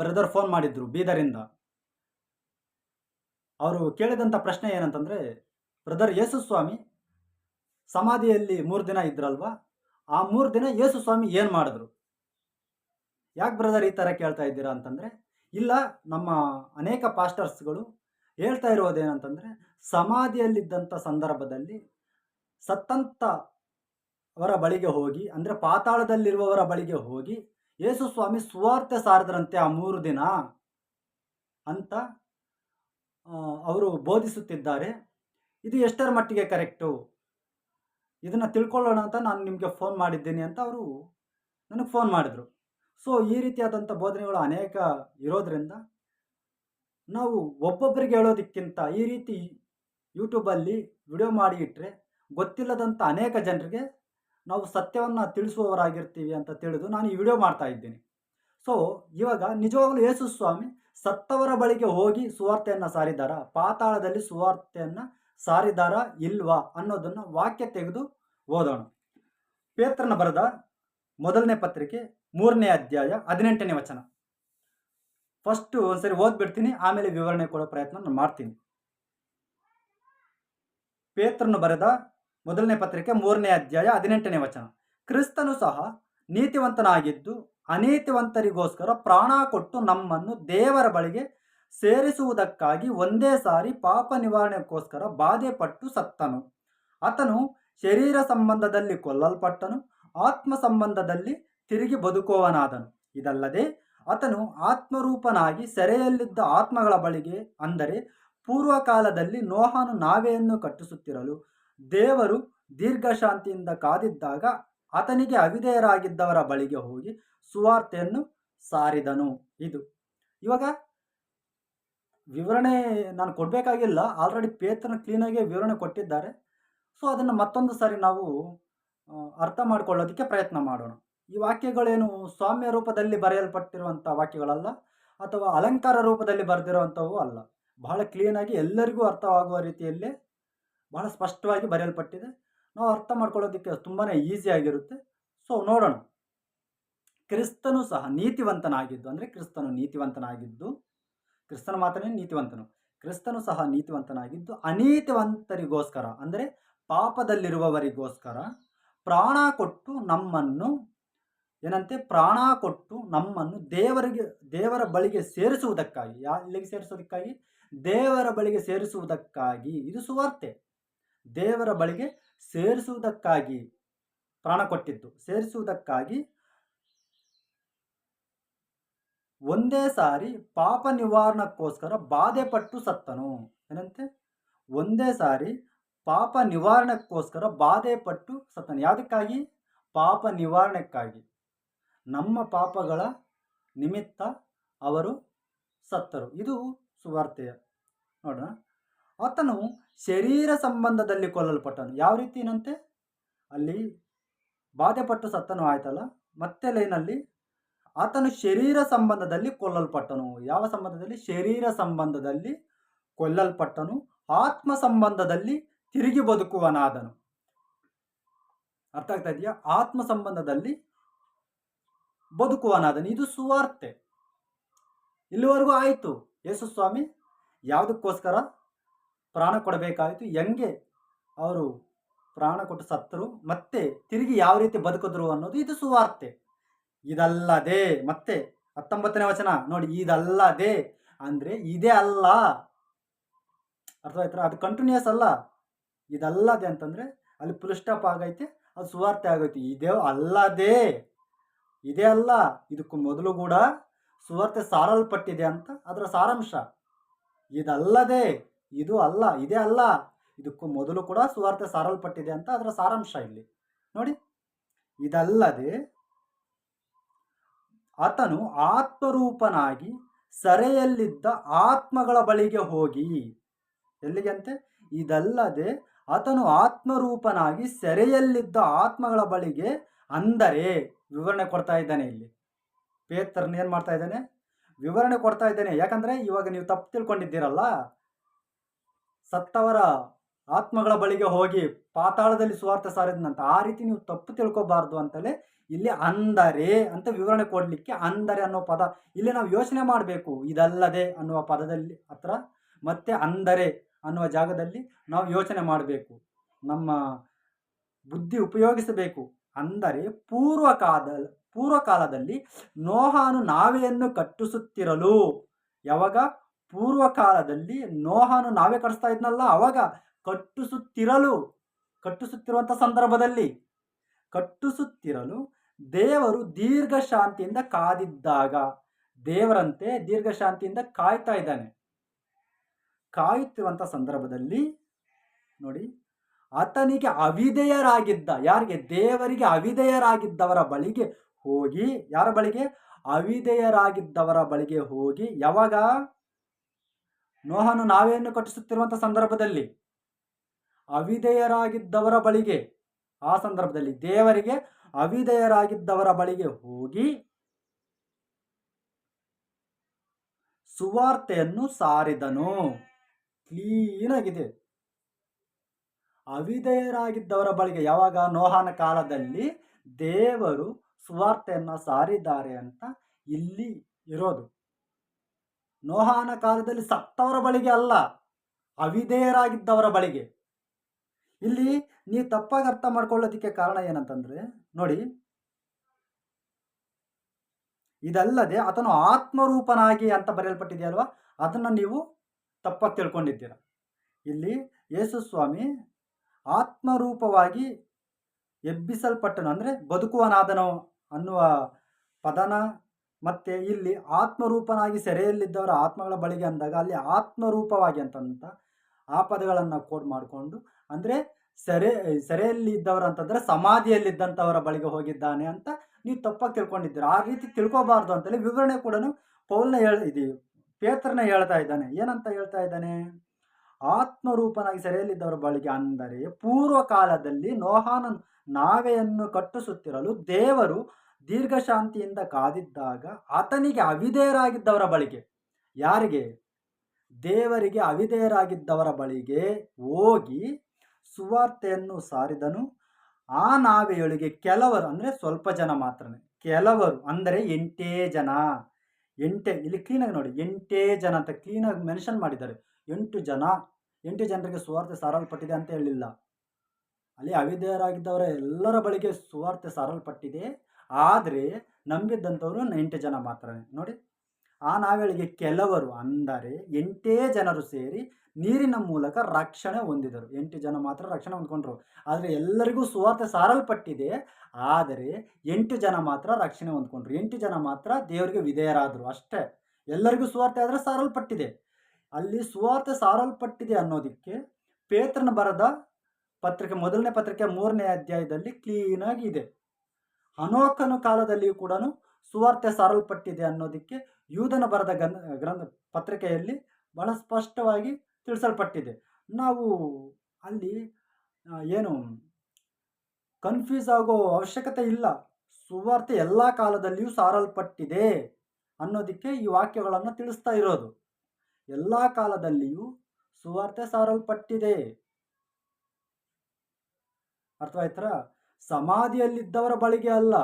Brother phone ಮಾಡಿದ್ರು ಬೀದರಿಂದ ಅವರು ಕೇಳಿದಂಥ ಪ್ರಶ್ನೆ ಏನಂತಂದರೆ ಬ್ರದರ್ ಯೇಸು ಸ್ವಾಮಿ ಸಮಾಧಿಯಲ್ಲಿ ಮೂರು ದಿನ ಇದ್ರಲ್ವಾ? ಆ ಮೂರು ದಿನ ಯೇಸು ಸ್ವಾಮಿ ಏನು ಮಾಡಿದ್ರು? ಯಾಕೆ ಬ್ರದರ್ ಈ ಥರ ಕೇಳ್ತಾ ಇದ್ದೀರಾ ಅಂತಂದರೆ, ಇಲ್ಲ, ನಮ್ಮ ಅನೇಕ ಪಾಸ್ಟರ್ಸ್ಗಳು ಹೇಳ್ತಾ ಇರೋದೇನಂತಂದರೆ ಸಮಾಧಿಯಲ್ಲಿದ್ದಂಥ ಸಂದರ್ಭದಲ್ಲಿ ಸತ್ತಂತ ಅವರ ಬಳಿಗೆ ಹೋಗಿ, ಅಂದರೆ ಪಾತಾಳದಲ್ಲಿರುವವರ ಬಳಿಗೆ ಹೋಗಿ ಯೇಸು ಸ್ವಾಮಿ ಸುವಾರ್ತೆ ಸಾರಿದ್ರಂತೆ ಆ ಮೂರು ದಿನ ಅಂತ ಅವರು ಬೋಧಿಸುತ್ತಿದ್ದಾರೆ. ಇದು ಎಷ್ಟರ ಮಟ್ಟಿಗೆ ಕರೆಕ್ಟು? ಇದನ್ನು ತಿಳ್ಕೊಳ್ಳೋಣ ಅಂತ ನಾನು ನಿಮಗೆ ಫೋನ್ ಮಾಡಿದ್ದೀನಿ ಅಂತ ಅವರು ನನಗೆ ಫೋನ್ ಮಾಡಿದರು. ಸೊ, ಈ ರೀತಿಯಾದಂಥ ಬೋಧನೆಗಳು ಅನೇಕ ಇರೋದ್ರಿಂದ ನಾವು ಒಬ್ಬೊಬ್ಬರಿಗೆ ಹೇಳೋದಕ್ಕಿಂತ ಈ ರೀತಿ ಯೂಟ್ಯೂಬಲ್ಲಿ ವಿಡಿಯೋ ಮಾಡಿ ಇಟ್ಟರೆ ಗೊತ್ತಿಲ್ಲದಂಥ ಅನೇಕ ಜನರಿಗೆ ನಾವು ಸತ್ಯವನ್ನು ತಿಳಿಸುವವರಾಗಿರ್ತೀವಿ ಅಂತ ತಿಳಿದು ನಾನು ಈ ವಿಡಿಯೋ ಮಾಡ್ತಾ ಇದ್ದೀನಿ. ಸೊ ಇವಾಗ ನಿಜವಾಗಲೂ ಯೇಸು ಸ್ವಾಮಿ ಸತ್ತವರ ಬಳಿಗೆ ಹೋಗಿ ಸುವಾರ್ತೆಯನ್ನು ಸಾರಿದಾರ ಪಾತಾಳದಲ್ಲಿ ಸುವಾರ್ತೆಯನ್ನು ಸಾರಿದಾರ ಇಲ್ವಾ ಅನ್ನೋದನ್ನು ವಾಕ್ಯ ತೆಗೆದು ಓದೋಣ. ಪೇತ್ರನ ಬರೆದ ಮೊದಲನೇ ಪತ್ರಿಕೆ ಮೂರನೇ ಅಧ್ಯಾಯ ಹದಿನೆಂಟನೇ ವಚನ. ಫಸ್ಟ್ ಒಂದ್ಸರಿ ಓದ್ಬಿಡ್ತೀನಿ, ಆಮೇಲೆ ವಿವರಣೆ ಕೊಡೋ ಪ್ರಯತ್ನ ನಾನು ಮಾಡ್ತೀನಿ. ಪೇತ್ರನು ಬರೆದ ಮೊದಲನೇ ಪತ್ರಿಕೆ ಮೂರನೇ ಅಧ್ಯಾಯ ಹದಿನೆಂಟನೇ ವಚನ. ಕ್ರಿಸ್ತನು ಸಹ ನೀತಿವಂತನಾಗಿದ್ದು ಅನೀತಿವಂತರಿಗೋಸ್ಕರ ಪ್ರಾಣ ಕೊಟ್ಟು ನಮ್ಮನ್ನು ದೇವರ ಬಳಿಗೆ ಸೇರಿಸುವುದಕ್ಕಾಗಿ ಒಂದೇ ಸಾರಿ ಪಾಪ ನಿವಾರಣೆಗೋಸ್ಕರ ಬಾಧೆ ಪಟ್ಟು ಸತ್ತನು. ಆತನು ಶರೀರ ಸಂಬಂಧದಲ್ಲಿ ಕೊಲ್ಲಲ್ಪಟ್ಟನು, ಆತ್ಮ ಸಂಬಂಧದಲ್ಲಿ ತಿರುಗಿ ಬದುಕುವವನಾದನು. ಇದಲ್ಲದೆ ಆತನು ಆತ್ಮರೂಪನಾಗಿ ಸೆರೆಯಲ್ಲಿದ್ದ ಆತ್ಮಗಳ ಬಳಿಗೆ ಅಂದರೆ ಪೂರ್ವಕಾಲದಲ್ಲಿ ನೋಹನು ನಾವೆಯನ್ನು ಕಟ್ಟಿಸುತ್ತಿರಲು ದೇವರು ದೀರ್ಘಶಾಂತಿಯಿಂದ ಕಾದಿದ್ದಾಗ ಆತನಿಗೆ ಅವಿಧೇಯರಾಗಿದ್ದವರ ಬಳಿಗೆ ಹೋಗಿ ಸುವಾರ್ತೆಯನ್ನು ಸಾರಿದನು. ಇದು ಇವಾಗ ವಿವರಣೆ ನಾನು ಕೊಡಬೇಕಾಗಿಲ್ಲ. ಆಲ್ರೆಡಿ ಪೇತ್ರನ ಕ್ಲೀನಾಗಿ ವಿವರಣೆ ಕೊಟ್ಟಿದ್ದಾರೆ. ಸೊ ಅದನ್ನು ಮತ್ತೊಂದು ಸಾರಿ ನಾವು ಅರ್ಥ ಮಾಡಿಕೊಳ್ಳೋದಕ್ಕೆ ಪ್ರಯತ್ನ ಮಾಡೋಣ. ಈ ವಾಕ್ಯಗಳೇನು ಸ್ವಾಮ್ಯ ರೂಪದಲ್ಲಿ ಬರೆಯಲ್ಪಟ್ಟಿರುವಂಥ ವಾಕ್ಯಗಳಲ್ಲ, ಅಥವಾ ಅಲಂಕಾರ ರೂಪದಲ್ಲಿ ಬರೆದಿರುವಂಥವು ಅಲ್ಲ. ಬಹಳ ಕ್ಲೀನಾಗಿ ಎಲ್ಲರಿಗೂ ಅರ್ಥವಾಗುವ ರೀತಿಯಲ್ಲೇ ಬಹಳ ಸ್ಪಷ್ಟವಾಗಿ ಬರೆಯಲ್ಪಟ್ಟಿದೆ. ನಾವು ಅರ್ಥ ಮಾಡ್ಕೊಳ್ಳೋದಕ್ಕೆ ತುಂಬಾ ಈಸಿ ಆಗಿರುತ್ತೆ. ಸೊ ನೋಡೋಣ. ಕ್ರಿಸ್ತನು ಸಹ ನೀತಿವಂತನಾಗಿದ್ದು, ಅಂದರೆ ಕ್ರಿಸ್ತನು ನೀತಿವಂತನಾಗಿದ್ದು, ಕ್ರಿಸ್ತನ ಮಾತನೇ ನೀತಿವಂತನು. ಕ್ರಿಸ್ತನು ಸಹ ನೀತಿವಂತನಾಗಿದ್ದು, ಅನೀತಿವಂತರಿಗೋಸ್ಕರ, ಅಂದರೆ ಪಾಪದಲ್ಲಿರುವವರಿಗೋಸ್ಕರ ಪ್ರಾಣ ಕೊಟ್ಟು ನಮ್ಮನ್ನು, ಏನಂತೆ? ಪ್ರಾಣ ಕೊಟ್ಟು ನಮ್ಮನ್ನು ದೇವರಿಗೆ, ದೇವರ ಬಳಿಗೆ ಸೇರಿಸುವುದಕ್ಕಾಗಿ ಯಾ ಇಲ್ಲಿಗೆ ಸೇರಿಸೋದಕ್ಕಾಗಿ ದೇವರ ಬಳಿಗೆ ಸೇರಿಸುವುದಕ್ಕಾಗಿ. ಇದು ಸುವಾರ್ತೆ. ದೇವರ ಬಳಿಗೆ ಸೇರಿಸುವುದಕ್ಕಾಗಿ ಪ್ರಾಣ ಕೊಟ್ಟಿದ್ದು. ಸೇರಿಸುವುದಕ್ಕಾಗಿ ಒಂದೇ ಸಾರಿ ಪಾಪ ನಿವಾರಣಕ್ಕೋಸ್ಕರ ಬಾಧೆ ಪಟ್ಟು ಸತ್ತನು. ಏನಂತೆ? ಒಂದೇ ಸಾರಿ ಪಾಪ ನಿವಾರಣಕ್ಕೋಸ್ಕರ ಬಾಧೆ ಪಟ್ಟು ಸತ್ತನು. ಯಾವುದಕ್ಕಾಗಿ? ಪಾಪ ನಿವಾರಣೆಕ್ಕಾಗಿ. ನಮ್ಮ ಪಾಪಗಳ ನಿಮಿತ್ತ ಅವರು ಸತ್ತರು. ಇದು ಸುವಾರ್ತೆಯ. ನೋಡೋಣ. ಆತನು ಶರೀರ ಸಂಬಂಧದಲ್ಲಿ ಕೊಲ್ಲಲ್ಪಟ್ಟನು. ಯಾವ ರೀತಿನಂತೆ ಅಲ್ಲಿ ಬಾಧೆಪಟ್ಟು ಸತ್ತನು ಆಯ್ತಲ್ಲ? ಮತ್ತೆ ಲೈನಲ್ಲಿ ಆತನು ಶರೀರ ಸಂಬಂಧದಲ್ಲಿ ಕೊಲ್ಲಲ್ಪಟ್ಟನು. ಯಾವ ಸಂಬಂಧದಲ್ಲಿ? ಶರೀರ ಸಂಬಂಧದಲ್ಲಿ ಕೊಲ್ಲಲ್ಪಟ್ಟನು. ಆತ್ಮ ಸಂಬಂಧದಲ್ಲಿ ತಿರುಗಿ ಬದುಕುವನಾದನು. ಅರ್ಥ ಆಗ್ತಾ ಇದೆಯಾ? ಆತ್ಮ ಸಂಬಂಧದಲ್ಲಿ ಬದುಕುವನಾದನು. ಇದು ಸುವಾರ್ತೆ. ಇಲ್ಲಿವರೆಗೂ ಆಯಿತು. ಯೇಸು ಸ್ವಾಮಿ, ಯಾವುದಕ್ಕೋಸ್ಕರ? ಪ್ರಾಣ ಕೊಡಬೇಕಾಯಿತು. ಹೆಂಗೆ ಅವರು ಪ್ರಾಣ ಕೊಟ್ಟು ಸತ್ತರು, ಮತ್ತೆ ತಿರುಗಿ ಯಾವ ರೀತಿ ಬದುಕಿದ್ರು ಅನ್ನೋದು ಇದು ಸುವಾರ್ತೆ. ಇದಲ್ಲದೆ, ಮತ್ತೆ ಹತ್ತೊಂಬತ್ತನೇ ವಚನ, ನೋಡಿ, ಇದಲ್ಲದೆ ಅಂದರೆ ಇದೇ ಅಲ್ಲ. ಅರ್ಥ ಆಯ್ತಾ ಅದು ಕಂಟಿನ್ಯೂಸ್ ಅಲ್ಲ. ಇದಲ್ಲದೆ ಅಂತಂದರೆ ಅಲ್ಲಿ ಫುಲ್ ಸ್ಟಾಪ್ ಆಗೈತೆ, ಅದು ಸುವಾರ್ತೆ ಆಗೈತೆ. ಇದೇ ಅಲ್ಲದೆ, ಇದೇ ಅಲ್ಲ. ಇದಕ್ಕೂ ಮೊದಲು ಕೂಡ ಸುವಾರ್ತೆ ಸಾರಲ್ಪಟ್ಟಿದೆ ಅಂತ ಅದರ ಸಾರಾಂಶ. ಇದಲ್ಲದೆ ಇದು ಅಲ್ಲ, ಇದೇ ಅಲ್ಲ. ಇದಕ್ಕೂ ಮೊದಲು ಕೂಡ ಸುವಾರ್ತೆ ಸಾರಲ್ಪಟ್ಟಿದೆ ಅಂತ ಅದರ ಸಾರಾಂಶ ಇಲ್ಲಿ. ನೋಡಿ, ಇದಲ್ಲದೆ ಆತನು ಆತ್ಮರೂಪನಾಗಿ ಸರೆಯಲ್ಲಿದ್ದ ಆತ್ಮಗಳ ಬಳಿಗೆ ಹೋಗಿ, ಎಲ್ಲಿಗಂತೆ? ಇದಲ್ಲದೆ ಆತನು ಆತ್ಮರೂಪನಾಗಿ ಸೆರೆಯಲ್ಲಿದ್ದ ಆತ್ಮಗಳ ಬಳಿಗೆ ಅಂದರೆ, ವಿವರಣೆ ಕೊಡ್ತಾ ಇದ್ದಾನೆ ಇಲ್ಲಿ. ಪೇತ್ರನ್ ಏನು ಮಾಡ್ತಾ ಇದ್ದಾನೆ? ವಿವರಣೆ ಕೊಡ್ತಾ ಇದ್ದಾನೆ. ಯಾಕಂದ್ರೆ ಇವಾಗ ನೀವು ತಪ್ಪು ತಿಳ್ಕೊಂಡಿದ್ದೀರಲ್ಲ? ಸತ್ತವರ ಆತ್ಮಗಳ ಬಳಿಗೆ ಹೋಗಿ ಪಾತಾಳದಲ್ಲಿ ಸ್ವಾರ್ಥ ಸಾರಿದ್ನಂತ ಆ ರೀತಿ ನೀವು ತಪ್ಪು ತಿಳ್ಕೊಬಾರ್ದು ಅಂತಲೇ ಇಲ್ಲಿ ಅಂದರೆ ಅಂತ ವಿವರಣೆ ಕೊಡಲಿಕ್ಕೆ ಅಂದರೆ ಅನ್ನೋ ಪದ ಇಲ್ಲಿ ನಾವು ಯೋಚನೆ ಮಾಡಬೇಕು. ಇದಲ್ಲದೆ ಅನ್ನುವ ಪದದಲ್ಲಿ ಹತ್ರ ಮತ್ತೆ ಅಂದರೆ ಅನ್ನುವ ಜಾಗದಲ್ಲಿ ನಾವು ಯೋಚನೆ ಮಾಡಬೇಕು. ನಮ್ಮ ಬುದ್ಧಿ ಉಪಯೋಗಿಸಬೇಕು. ಅಂದರೆ ಪೂರ್ವಕಾಲ ಪೂರ್ವಕಾಲದಲ್ಲಿ ನೋಹಾನು ನಾವೆಯನ್ನು ಕಟ್ಟಿಸುತ್ತಿರಲು. ಯಾವಾಗ? ಪೂರ್ವಕಾಲದಲ್ಲಿ ನೋಹನು ನಾವೇ ಕಟ್ಟಿಸ್ತಾ ಇದ್ನಲ್ಲ, ಅವಾಗ ಕಟ್ಟಿಸುತ್ತಿರಲು ಕಟ್ಟಿಸುತ್ತಿರುವಂಥ ಸಂದರ್ಭದಲ್ಲಿ, ಕಟ್ಟಿಸುತ್ತಿರಲು ದೇವರು ದೀರ್ಘ ಶಾಂತಿಯಿಂದ ಕಾದಿದ್ದಾಗ, ದೇವರಂತೆ ದೀರ್ಘ ಶಾಂತಿಯಿಂದ ಕಾಯ್ತಾ ಇದ್ದಾನೆ. ಕಾಯುತ್ತಿರುವಂಥ ಸಂದರ್ಭದಲ್ಲಿ, ನೋಡಿ, ಆತನಿಗೆ ಅವಿಧೇಯರಾಗಿದ್ದ, ಯಾರಿಗೆ? ದೇವರಿಗೆ ಅವಿಧೇಯರಾಗಿದ್ದವರ ಬಳಿಗೆ ಹೋಗಿ, ಯಾರ ಬಳಿಗೆ? ಅವಿಧೇಯರಾಗಿದ್ದವರ ಬಳಿಗೆ ಹೋಗಿ, ಯಾವಾಗ? ನೋಹನು ನಾವೆಯನ್ನು ಕಟ್ಟಿಸುತ್ತಿರುವಂಥ ಸಂದರ್ಭದಲ್ಲಿ ಅವಿಧೇಯರಾಗಿದ್ದವರ ಬಳಿಗೆ, ಆ ಸಂದರ್ಭದಲ್ಲಿ ದೇವರಿಗೆ ಅವಿದೇಯರಾಗಿದ್ದವರ ಬಳಿಗೆ ಹೋಗಿ ಸುವಾರ್ತೆಯನ್ನು ಸಾರಿದನು. ಕ್ಲೀನಾಗಿದೆ. ಅವಿದೇಯರಾಗಿದ್ದವರ ಬಳಿಗೆ ಯಾವಾಗ? ನೋಹಾನ ಕಾಲದಲ್ಲಿ ದೇವರು ಸುವಾರ್ತೆಯನ್ನು ಸಾರಿದ್ದಾರೆ ಅಂತ ಇಲ್ಲಿ ಇರೋದು. ನೋಹಾನ ಕಾಲದಲ್ಲಿ ಸತ್ತವರ ಬಳಿಗೆ ಅಲ್ಲ, ಅವಿಧೇಯರಾಗಿದ್ದವರ ಬಳಿಗೆ. ಇಲ್ಲಿ ನೀವು ತಪ್ಪಾಗಿ ಅರ್ಥ ಮಾಡ್ಕೊಳ್ಳೋದಕ್ಕೆ ಕಾರಣ ಏನಂತಂದರೆ, ನೋಡಿ. ಇದಲ್ಲದೆ ಆತನು ಆತ್ಮರೂಪನಾಗಿ ಅಂತ ಬರೆಯಲ್ಪಟ್ಟಿದೆಯಲ್ವಾ? ಅದನ್ನು ನೀವು ತಪ್ಪಾಗಿ ತಿಳ್ಕೊಂಡಿದ್ದೀರ. ಇಲ್ಲಿ ಯೇಸು ಸ್ವಾಮಿ ಆತ್ಮರೂಪವಾಗಿ ಎಬ್ಬಿಸಲ್ಪಟ್ಟನು, ಅಂದರೆ ಬದುಕುವನಾದನು ಅನ್ನುವ ಪದನ ಮತ್ತು ಇಲ್ಲಿ ಆತ್ಮರೂಪನಾಗಿ ಸೆರೆಯಲ್ಲಿದ್ದವರ ಆತ್ಮಗಳ ಬಳಿಗೆ ಅಂದಾಗ ಅಲ್ಲಿ ಆತ್ಮರೂಪವಾಗಿ ಅಂತಂತ ಆ ಪದಗಳನ್ನು ಕೋಡ್ ಮಾಡಿಕೊಂಡು, ಅಂದರೆ ಸೆರೆ ಸೆರೆಯಲ್ಲಿ ಇದ್ದವರು ಅಂತಂದರೆ ಸಮಾಧಿಯಲ್ಲಿದ್ದಂಥವರ ಬಳಿಗೆ ಹೋಗಿದ್ದಾನೆ ಅಂತ ನೀವು ತಪ್ಪಾಗಿ ತಿಳ್ಕೊಂಡಿದ್ದೀರ. ಆ ರೀತಿ ತಿಳ್ಕೊಬಾರ್ದು ಅಂತೇಳಿ ವಿವರಣೆ ಕೂಡ ಪೌಲ್ನ ಹೇಳಿ ಇದೀವಿ ಪೇತ್ರನ ಹೇಳ್ತಾ ಇದ್ದಾನೆ. ಏನಂತ ಹೇಳ್ತಾ ಇದ್ದಾನೆ? ಆತ್ಮರೂಪನಾಗಿ ಸೆರೆಯಲ್ಲಿದ್ದವರ ಬಳಿಗೆ ಅಂದರೆ ಪೂರ್ವ ಕಾಲದಲ್ಲಿ ನೋಹಾನ ನಾವೆಯನ್ನು ಕಟ್ಟಿಸುತ್ತಿರಲು ದೇವರು ದೀರ್ಘ ಶಾಂತಿಯಿಂದ ಕಾದಿದ್ದಾಗ ಆತನಿಗೆ ಅವಿಧೇಯರಾಗಿದ್ದವರ ಬಳಿಗೆ. ಯಾರಿಗೆ? ದೇವರಿಗೆ ಅವಿಧೇಯರಾಗಿದ್ದವರ ಬಳಿಗೆ ಹೋಗಿ ಸುವಾರ್ತೆಯನ್ನು ಸಾರಿದನು. ಆ ನಾವೆಯೊಳಗೆ ಕೆಲವರು, ಅಂದರೆ ಸ್ವಲ್ಪ ಜನ ಮಾತ್ರನೇ, ಕೆಲವರು, ಅಂದರೆ ಎಂಟೇ ಜನ. ಎಂಟೇ, ಇಲ್ಲಿ ಕ್ಲೀನಾಗಿ ನೋಡಿ, ಎಂಟೇ ಜನ ಅಂತ ಕ್ಲೀನಾಗಿ ಮೆನ್ಷನ್ ಮಾಡಿದ್ದಾರೆ. ಎಂಟು ಜನ, ಎಂಟು ಜನರಿಗೆ ಸುವಾರ್ತೆ ಸಾರಲ್ಪಟ್ಟಿದೆ ಅಂತ ಹೇಳಿಲ್ಲ. ಅಲ್ಲಿ ಅವಿಧೇಯರಾಗಿದ್ದವರ ಎಲ್ಲರ ಬಳಿಗೆ ಸುವಾರ್ತೆ ಸಾರಲ್ಪಟ್ಟಿದೆ. ಆದರೆ ನಂಬಿದ್ದಂಥವರು ಎಂಟು ಜನ ಮಾತ್ರ. ನೋಡಿ, ಆ ನಾವೆಳಿಗೆ ಕೆಲವರು ಅಂದರೆ ಎಂಟೇ ಜನರು ಸೇರಿ ನೀರಿನ ಮೂಲಕ ರಕ್ಷಣೆ ಹೊಂದಿದರು. ಎಂಟು ಜನ ಮಾತ್ರ ರಕ್ಷಣೆ ಹೊಂದ್ಕೊಂಡ್ರು. ಆದರೆ ಎಲ್ಲರಿಗೂ ಸುವಾರ್ತೆ ಸಾರಲ್ಪಟ್ಟಿದೆ. ಆದರೆ ಎಂಟು ಜನ ಮಾತ್ರ ರಕ್ಷಣೆ ಹೊಂದ್ಕೊಂಡ್ರು. ಎಂಟು ಜನ ಮಾತ್ರ ದೇವರಿಗೆ ವಿಧೇಯರಾದರು. ಅಷ್ಟೇ. ಎಲ್ಲರಿಗೂ ಸುವಾರ್ತೆ ಆದರೆ ಸಾರಲ್ಪಟ್ಟಿದೆ. ಅಲ್ಲಿ ಸುವಾರ್ತೆ ಸಾರಲ್ಪಟ್ಟಿದೆ ಅನ್ನೋದಕ್ಕೆ ಪೇತ್ರನ ಬರದ ಪತ್ರಿಕೆ, ಮೊದಲನೇ ಪತ್ರಿಕೆ, ಮೂರನೇ ಅಧ್ಯಾಯದಲ್ಲಿ ಕ್ಲೀನಾಗಿ ಇದೆ. ಅನೋಕನ ಕಾಲದಲ್ಲಿಯೂ ಕೂಡ ಸುವಾರ್ತೆ ಸಾರಲ್ಪಟ್ಟಿದೆ ಅನ್ನೋದಕ್ಕೆ ಯೂಧನ ಬರದ ಗನ್, ಗ್ರಂಥ, ಪತ್ರಿಕೆಯಲ್ಲಿ ಬಹಳ ಸ್ಪಷ್ಟವಾಗಿ ತಿಳಿಸಲ್ಪಟ್ಟಿದೆ. ನಾವು ಅಲ್ಲಿ ಏನು ಕನ್ಫ್ಯೂಸ್ ಆಗೋ ಅವಶ್ಯಕತೆ ಇಲ್ಲ. ಸುವಾರ್ತೆ ಎಲ್ಲ ಕಾಲದಲ್ಲಿಯೂ ಸಾರಲ್ಪಟ್ಟಿದೆ ಅನ್ನೋದಕ್ಕೆ ಈ ವಾಕ್ಯಗಳನ್ನು ತಿಳಿಸ್ತಾ ಇರೋದು. ಎಲ್ಲ ಕಾಲದಲ್ಲಿಯೂ ಸುವಾರ್ತೆ ಸಾರಲ್ಪಟ್ಟಿದೆ. ಅರ್ಥವಾಯ್ತರ? ಸಮಾಧಿಯಲ್ಲಿದ್ದವರ ಬಳಿಗೆ ಅಲ್ಲ,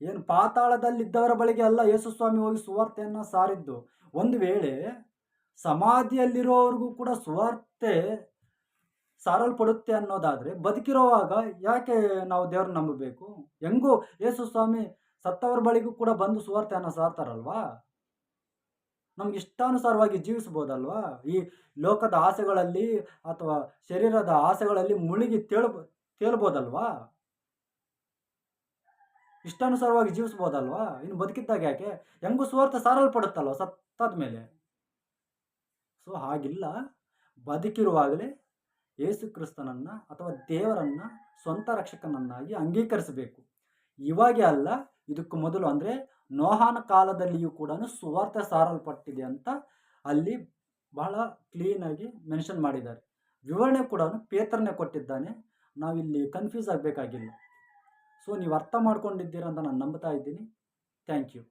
ಏನು ಪಾತಾಳದಲ್ಲಿದ್ದವರ ಬಳಿಗೆ ಅಲ್ಲ, ಯೇಸುಸ್ವಾಮಿ ಹೋಗಿ ಸುವಾರ್ತೆಯನ್ನು ಸಾರಿದ್ದು. ಒಂದು ವೇಳೆ ಸಮಾಧಿಯಲ್ಲಿರೋವ್ರಿಗೂ ಕೂಡ ಸುವಾರ್ತೆ ಸಾರಲ್ಪಡುತ್ತೆ ಅನ್ನೋದಾದರೆ, ಬದುಕಿರೋವಾಗ ಯಾಕೆ ನಾವು ದೇವ್ರನ್ನ ನಂಬಬೇಕು? ಹೆಂಗೂ ಯೇಸು ಸ್ವಾಮಿ ಸತ್ತವರ ಬಳಿಗೂ ಕೂಡ ಬಂದು ಸುವಾರ್ತೆಯನ್ನು ಸಾರ್ತಾರಲ್ವಾ? ನಮ್ಗೆ ಇಷ್ಟಾನುಸಾರವಾಗಿ ಜೀವಿಸ್ಬೋದಲ್ವಾ ಈ ಲೋಕದ ಆಸೆಗಳಲ್ಲಿ ಅಥವಾ ಶರೀರದ ಆಸೆಗಳಲ್ಲಿ ಮುಳುಗಿ ತೇಳ್ಬ ತೇಲ್ಬೋದಲ್ವಾ ಇಷ್ಟಾನುಸಾರವಾಗಿ ಜೀವಿಸ್ಬೋದಲ್ವಾ ಇನ್ನು ಬದುಕಿದ್ದಾಗ ಯಾಕೆ? ಹೆಂಗೂ ಸ್ವಾರ್ಥ ಸಾರಲ್ಪಡುತ್ತಲ್ವ ಸತ್ತಾದ ಮೇಲೆ ಸೊ ಹಾಗಿಲ್ಲ. ಬದುಕಿರುವಾಗಲೇ ಯೇಸು ಕ್ರಿಸ್ತನನ್ನು ಅಥವಾ ದೇವರನ್ನು ಸ್ವಂತ ರಕ್ಷಕನನ್ನಾಗಿ ಅಂಗೀಕರಿಸಬೇಕು. ಇವಾಗೆ ಅಲ್ಲ, ಇದಕ್ಕೂ ಮೊದಲು ಅಂದರೆ ನೋಹಾನ ಕಾಲದಲ್ಲಿಯೂ ಕೂಡ ಸ್ವಾರ್ಥ ಸಾರಲ್ಪಟ್ಟಿದೆ ಅಂತ ಅಲ್ಲಿ ಬಹಳ ಕ್ಲೀನಾಗಿ ಮೆನ್ಷನ್ ಮಾಡಿದ್ದಾರೆ. ವಿವರಣೆ ಕೂಡ ಪೇತ್ರನೇ ಕೊಟ್ಟಿದ್ದಾನೆ. ನಾವಿಲ್ಲಿ ಕನ್ಫ್ಯೂಸ್ ಆಗಬೇಕಾಗಿಲ್ಲ. ಸೊ ನೀವು ಅರ್ಥ ಮಾಡ್ಕೊಂಡಿದ್ದೀರ ಅಂತ ನಾನು ನಂಬ್ತಾ ಇದ್ದೀನಿ. Thank you